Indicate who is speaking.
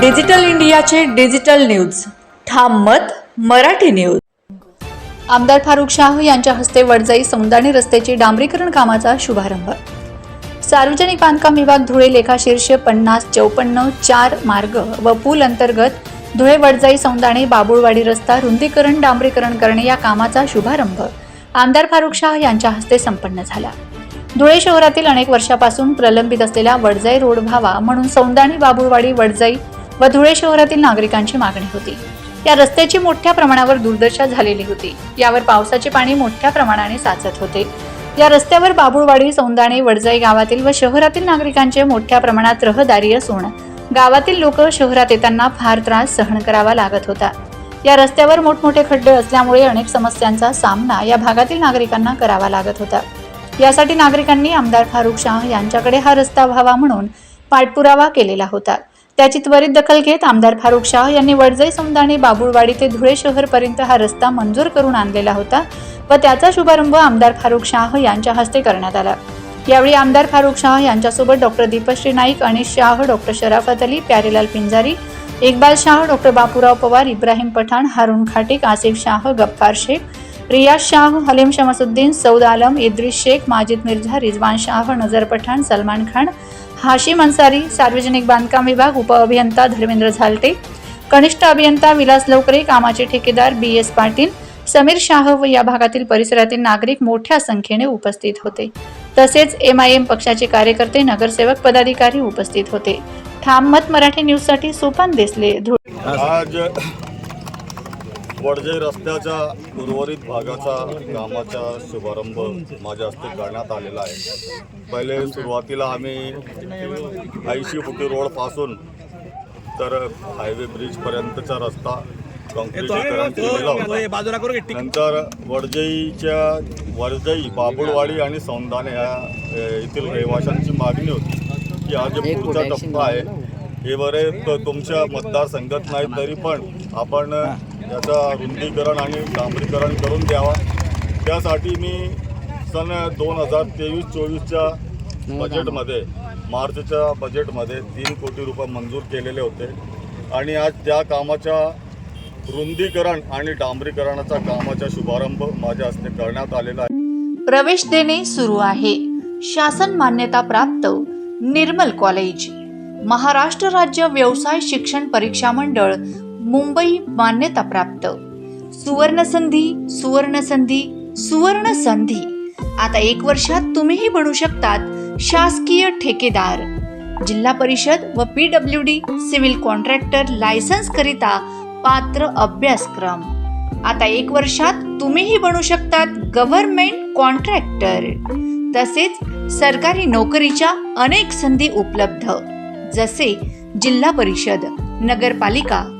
Speaker 1: Digital इंडियाचे digital news. ठाम मत मराठी न्यूज. आमदार फारुख शाह यांच्या हस्ते वडजाई सौंदाणी रस्त्याची डांबरीकरण कामाचा शुभारंभ. सार्वजनिक बांधकाम विभाग धुळे लेखा शीर्ष पन्नास चौपन्न चार मार्ग व पूल अंतर्गत धुळे वडजाई सौंदाणे बाबुळवाडी रस्ता रुंदीकरण डांबरीकरण करणे या कामाचा शुभारंभ आमदार फारुख शाह यांच्या हस्ते संपन्न झाला. धुळे शहरातील अनेक वर्षापासून प्रलंबित असलेला वडजाई रोड व्हावा म्हणून सौंदाणी बाबुळवाडी वडजाई व धुळे शहरातील नागरिकांची मागणी होती. या रस्त्याची मोठ्या प्रमाणावर दुर्दशा झालेली होती. यावर पावसाचे पाणी मोठ्या प्रमाणाने साचत होते. या रस्त्यावर बाबुळवाडी सौंदाणे वडजाई गावातील व शहरातील नागरिकांचे मोठ्या प्रमाणात रहदारी असून गावातील लोक शहरात येताना फार त्रास सहन करावा लागत होता. या रस्त्यावर मोठमोठे खड्डे असल्यामुळे अनेक समस्यांचा सामना या भागातील नागरिकांना करावा लागत होता. यासाठी नागरिकांनी आमदार फारुख शाह यांच्याकडे हा रस्ता व्हावा म्हणून पाठपुरावा केलेला होता. त्याची त्वरित दखल घेत आमदार फारुख शाह यांनी वडजई समुदाने बाबुळवाडी ते धुळे शहरपर्यंत हा रस्ता मंजूर करून आणलेला होता व त्याचा शुभारंभ आमदार फारुख शाह यांच्या हस्ते करण्यात आला. यावेळी आमदार फारुख शाह यांच्यासोबत doctor Deepshree Naik Anish Shah doctor Sharafat Ali Pyarelal Pinjari Iqbal Shah doctor Bapurao Pawar Ibrahim Pathan Haroon Khatik Asif Shah Gaffar Shaikh Riyaz Shah Halim Shamsuddin Saud Alam Idris Shaikh Majid Mirza Rizwan Shah Nazar Pathan Salman Khan Hashim Ansari सार्वजनिक बांधकाम विभाग उपअभियंता धर्मेंद्र झालटे कनिष्ठ अभियंता विलास लवकरे कामाचे ठेकेदार B S Patil Sameer Shah व या भागातील परिसरातील नागरिक मोठ्या संख्येने उपस्थित होते. तसेच एम आय एम पक्षाचे कार्यकर्ते नगरसेवक पदाधिकारी उपस्थित होते. ठाम मत मराठी न्यूजसाठी सोपान देसले
Speaker 2: आज वडजे रस्त्याच्या उर्वरित भागाचा कामाचा शुभारंभ माझ्या हस्ते करण्यात आलेला आहे. पहिले सुरुवातीला आम्ही ऐंशी फुटी रोडपासून तर हायवे ब्रिजपर्यंतचा रस्ता कॉन्क्रिटीकरण केलेला होता. नंतर वडजईच्या वडजई बाबुळवाडी आणि सौंदाणे या येथील रहिवाशांची मागणी होती की हा जो पुढचा टप्पा आहे हे बरे त- तुमच्या मतदारसंघात नाही तरी पण आपण याचा रुंदीकरण आणि डांबरीकरण करून द्यावा. त्यासाठी मी सन दोन हजार तेवीस चोवीसच्या बजेटमध्ये मार्चच्या बजेटमध्ये तीन कोटी रुपये मंजूर केलेले होते. आणि आज त्या कामाच्या रुंदीकरण आणि डांबरीकरणाचा कामाचा शुभारंभ माझ्या हस्ते करण्यात आलेला आहे.
Speaker 1: प्रवेश देणे सुरू आहे. शासन मान्यता प्राप्त निर्मल कॉलेज. महाराष्ट्र राज्य व्यवसाय शिक्षण परीक्षा मंडळ मुंबई मान्यताप्राप्त सुवर्णसंधी सुवर्ण संधी सुवर्ण संधी सुवर्ण संधी आता एक वर्षात तुम्हीही बनू शकतात शासकीय ठेकेदार. जिल्हा परिषद व P W D civil contractor licence करिता पात्र अभ्यासक्रम. आता एक वर्षात तुम्हीही बनू शकतात गव्हर्नमेंट कॉन्ट्रॅक्टर. तसेच सरकारी नोकरीच्या अनेक संधी उपलब्ध. जसे जिल्हा परिषद नगरपालिका